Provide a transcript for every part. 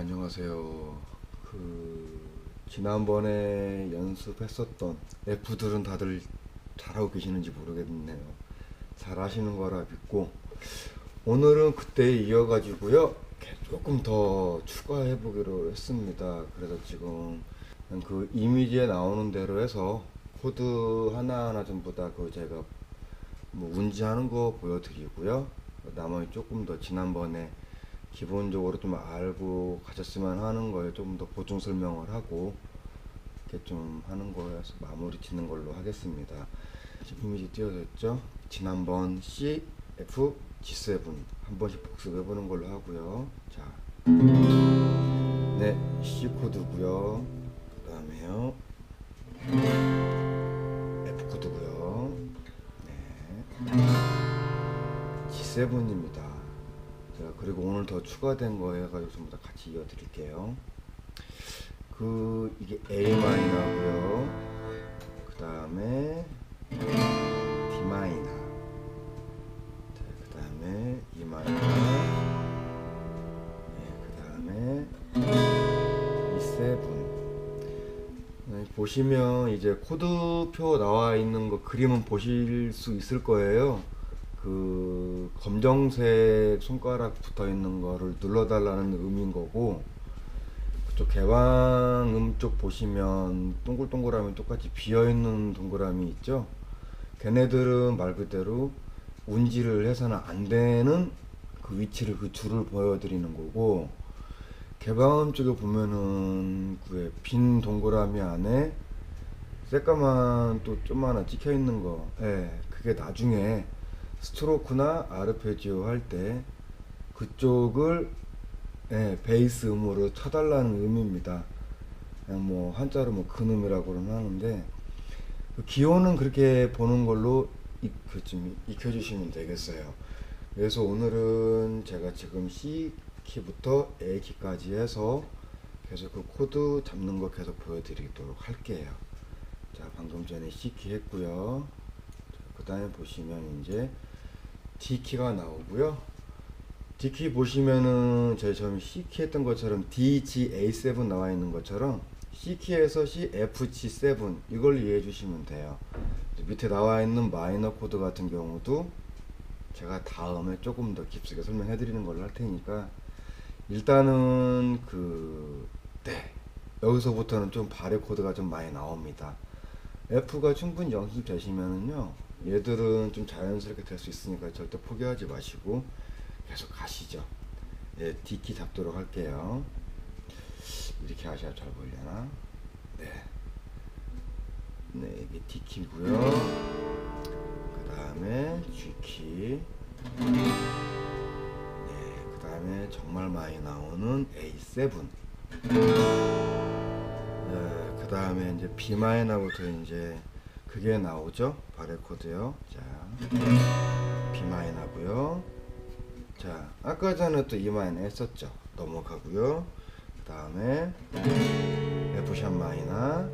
안녕하세요. 그 지난번에 연습했었던 F들은 다들 잘하고 계시는지 모르겠네요. 잘하시는 거라 믿고 오늘은 그때 이어가지고요. 조금 더 추가해 보기로 했습니다. 그래서 지금 그 이미지에 나오는 대로 해서 코드 하나하나 전부 다 그 제가 뭐 운지하는 거 보여드리고요. 나머지 조금 더 지난번에 기본적으로 좀 알고 가셨으면 하는 거에 좀더 보충 설명을 하고 이렇게 좀 하는 거에서 마무리 짓는 걸로 하겠습니다. 이미지 띄워졌죠? 지난번 C, F, G7 한 번씩 복습해 보는 걸로 하고요. 자, 네, C 코드고요. 그 다음에요. F 코드고요. 네. G7입니다. 자, 그리고 오늘 더 추가된 거 해가지고 전부 다 같이 이어드릴게요. 그, 이게 A 마이너고요. 그 다음에 D 마이너. 자, 그 다음에 E 마이너. 네, 그 다음에 E7. 네, 보시면 이제 코드표 나와 있는 거 그림은 보실 수 있을 거예요. 그 검정색 손가락 붙어 있는 거를 눌러달라는 의미인 거고 그쪽 개방음 쪽 보시면 동글동글하면 똑같이 비어 있는 동그라미 있죠. 걔네들은 말 그대로 운지를 해서는 안 되는 그 위치를 그 줄을 보여드리는 거고 개방음 쪽에 보면은 그 빈 동그라미 안에 새까만 또 좀 하나 찍혀 있는 거, 예, 그게 나중에 스트로크나 아르페지오 할 때 그쪽을 예, 베이스 음으로 쳐달라는 의미입니다. 뭐 한자로 뭐 근음이라고는 하는데 그 기호는 그렇게 보는 걸로 익, 그좀 익혀 주시면 되겠어요. 그래서 오늘은 제가 지금 C 키부터 A 키까지 해서 계속 그 코드 잡는 거 계속 보여드리도록 할게요. 자, 방금 전에 C 키 했고요. 그 다음에 보시면 이제 D 키가 나오고요. D 키 보시면은 저희 처음 C 키 했던 것처럼 D, G, A7 나와 있는 것처럼 C 키에서 C, F, G7 이걸 이해해 주시면 돼요. 밑에 나와 있는 마이너 코드 같은 경우도 제가 다음에 조금 더 깊숙이 설명해 드리는 걸로 할 테니까 일단은 그 네. 여기서부터는 좀 발의 코드가 좀 많이 나옵니다. F가 충분히 연습되시면은요. 얘들은 좀 자연스럽게 될 수 있으니까 절대 포기하지 마시고 계속 가시죠. 예, D키 잡도록 할게요. 이렇게 하셔야 잘 보이려나? 네. 네, 이게 D키고요. 그 다음에 G키. 네, 그 다음에 정말 많이 나오는 A7. 네, 그 다음에 이제 B 마이너부터 이제 그게 나오죠. 바레 코드요. 자, B 마이너고요. 자, 아까 전에 또 E 마이너 했었죠. 넘어가고요. 그 다음에 F 샵 마이너.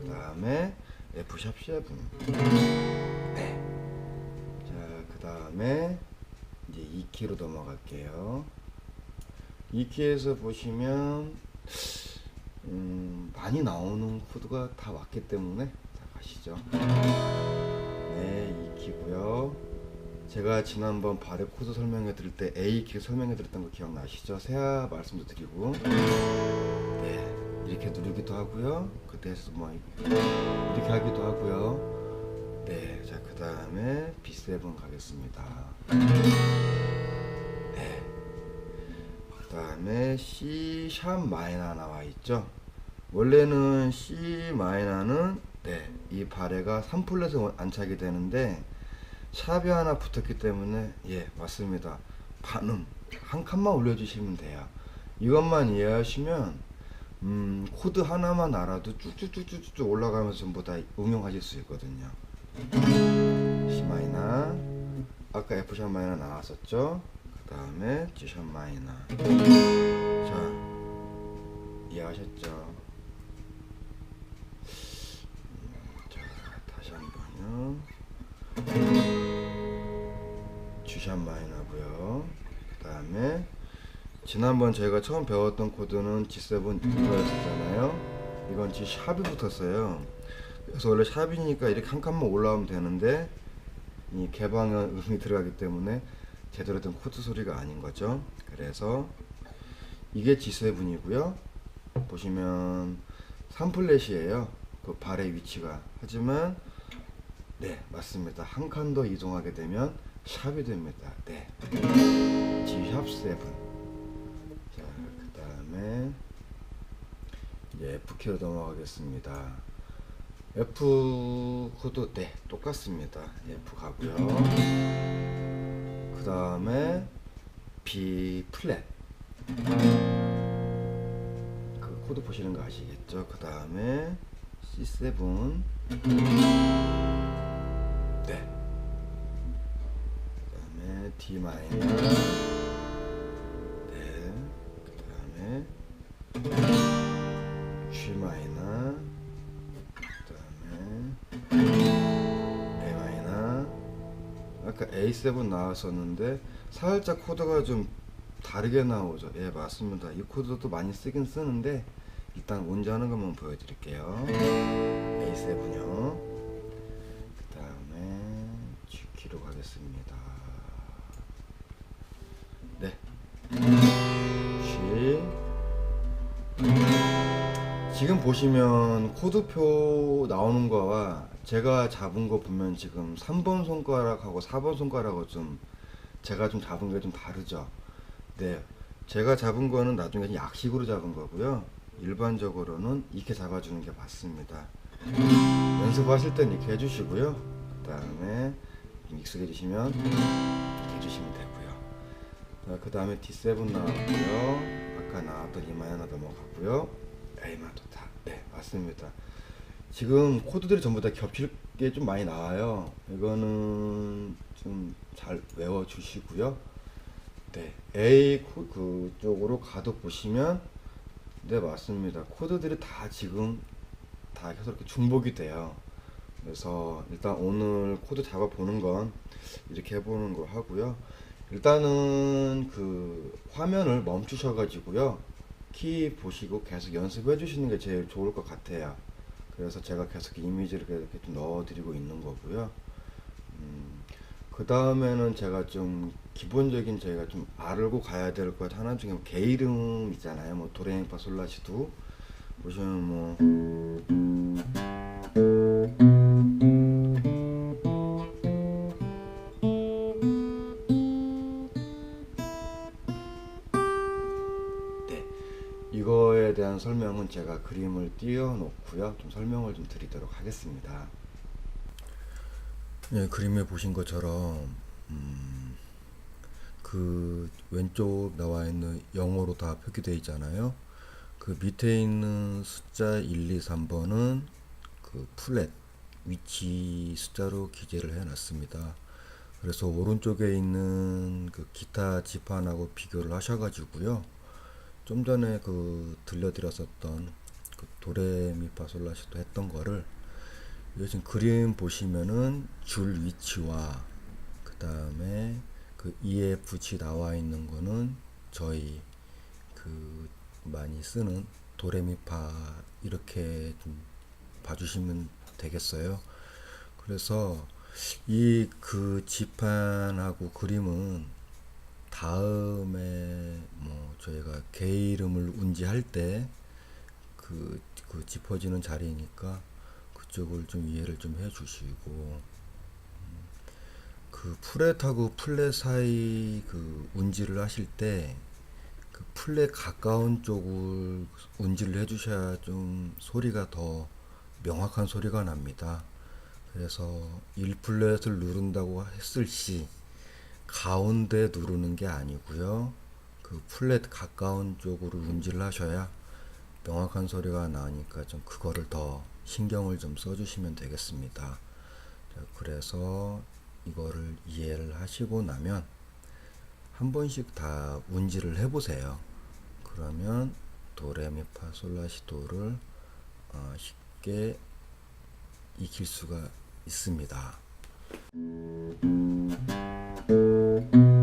그 다음에 F 샵 7. 네. 자, 그 다음에 이제 2키로 넘어갈게요. 2키에서 보시면 음, 많이 나오는 코드가 다 왔기 때문에 자 가시죠. 네, 2키고요. 제가 지난번 발의 코드 설명해 드릴 때 A 키 설명해 드렸던 거 기억나시죠? 세아 말씀도 드리고 네, 이렇게 누르기도 하고요. 그때서 뭐 이렇게 하기도 하고요. 네, 자 그 다음에 B7 가겠습니다. 네. 그 다음에 C 샵 마이너 나와 있죠. 원래는 C 마이너는 네, 이 발에가 3플랫에 안착이 되는데 샵이 하나 붙었기 때문에 예 맞습니다. 반음 한 칸만 올려주시면 돼요. 이것만 이해하시면 음, 코드 하나만 알아도 쭉쭉쭉쭉쭉 올라가면서 전부 다 응용하실 수 있거든요. C 마이너 아까 F 샵 마이너 나왔었죠. 그 다음에 G 샵 마이너 자 이해하셨죠? 음, 자 다시 한번요. G샵 마이너고요. 그 다음에 지난번 저희가 처음 배웠던 코드는 G7 이거였잖아요. 이건 G 샵이 붙었어요. 그래서 원래 샵이니까 이렇게 한 칸만 올라오면 되는데 이 개방은 음이 들어가기 때문에 제대로 된 코드 소리가 아닌 거죠. 그래서 이게 G7이고요. 보시면 3플랫이에요. 그 발의 위치가. 하지만 네 맞습니다. 한 칸 더 이동하게 되면 샵이 됩니다. 네. G 샵 7. 자, 그 다음에 이제 F키로 넘어가겠습니다. F 코드 네 똑같습니다. F 가고요. 그 다음에 B 플랫. 그 코드 보시는 거 아시겠죠? 그 다음에 C7. 네. 그 다음에 D 마이너. 네. 그 다음에 G 마이너. 그 다음에 A 마이너. 아까 A7 나왔었는데 살짝 코드가 좀 다르게 나오죠. 예, 맞습니다. 이 코드도 많이 쓰긴 쓰는데 일단 하는 것만 보여드릴게요. A7요. 가겠습니다. 네. G. 지금 보시면 코드표 나오는 거와 제가 잡은 거 보면 지금 3번 손가락하고 4번 손가락하고 좀 제가 좀 잡은 게 좀 다르죠. 네. 제가 잡은 거는 나중에 약식으로 잡은 거고요. 일반적으로는 이렇게 잡아주는 게 맞습니다. 연습하실 땐 이렇게 해주시고요. 그 다음에 익숙해지시면 해주시면 되고요. 그 다음에 D7 나왔고요. 아까 나왔던 이마이너 넘어갔고요. A마도 다. 네, 맞습니다. 지금 코드들이 전부 다 겹칠 게 좀 많이 나와요. 이거는 좀 잘 외워 주시고요. 네, A 코 그 쪽으로 가도 보시면 네 맞습니다. 코드들이 다 지금 다 계속 이렇게 중복이 돼요. 그래서 일단 오늘 코드 잡아 보는 건 이렇게 해보는 거 하고요. 일단은 그 화면을 멈추셔 가지고요. 키 보시고 계속 연습해 주시는 게 제일 좋을 것 같아요. 그래서 제가 계속 이미지를 이렇게 좀 넣어 드리고 있는 거고요. 음, 그 다음에는 제가 좀 기본적인 저희가 좀 알고 가야 될 것 하나 중에 뭐개 이름 있잖아요. 뭐 도레미파 솔라시도 보시면 뭐 설명은 제가 그림을 띄워 놓고요. 좀 설명을 좀 드리도록 하겠습니다. 네, 그림에 보신 것처럼 음, 그 왼쪽 나와 있는 영어로 다 표기되어 있잖아요. 그 밑에 있는 숫자 1, 2, 3번은 그 플랫 위치 숫자로 기재를 해 놨습니다. 그래서 오른쪽에 있는 그 기타 지판하고 비교를 하셔 가지고요. 좀 전에 그 들려드렸었던 그 도레미파솔라시도 했던 거를 요즘 그림 보시면은 줄 위치와 그 다음에 그 EFG 나와 있는 거는 저희 그 많이 쓰는 도레미파 이렇게 좀 봐주시면 되겠어요. 그래서 이 그 지판하고 그림은 다음에 뭐 저희가 개 이름을 운지할 때그 그 짚어지는 자리니까 그쪽을 좀 이해를 좀 해주시고 음, 그 플랫하고 플랫 사이 그 운지를 하실 때그 플랫 가까운 쪽을 운지를 해주셔야 좀 소리가 더 명확한 소리가 납니다. 그래서 1플랫을 누른다고 했을 시 가운데 누르는 게 아니고요. 그 플랫 가까운 쪽으로 운지를 하셔야 명확한 소리가 나니까 좀 그거를 더 신경을 좀 써주시면 되겠습니다. 자, 그래서 이거를 이해를 하시고 나면 한 번씩 다 운지를 해보세요. 그러면 도레미파 솔라시도를 어, 쉽게 익힐 수가 있습니다. Bye.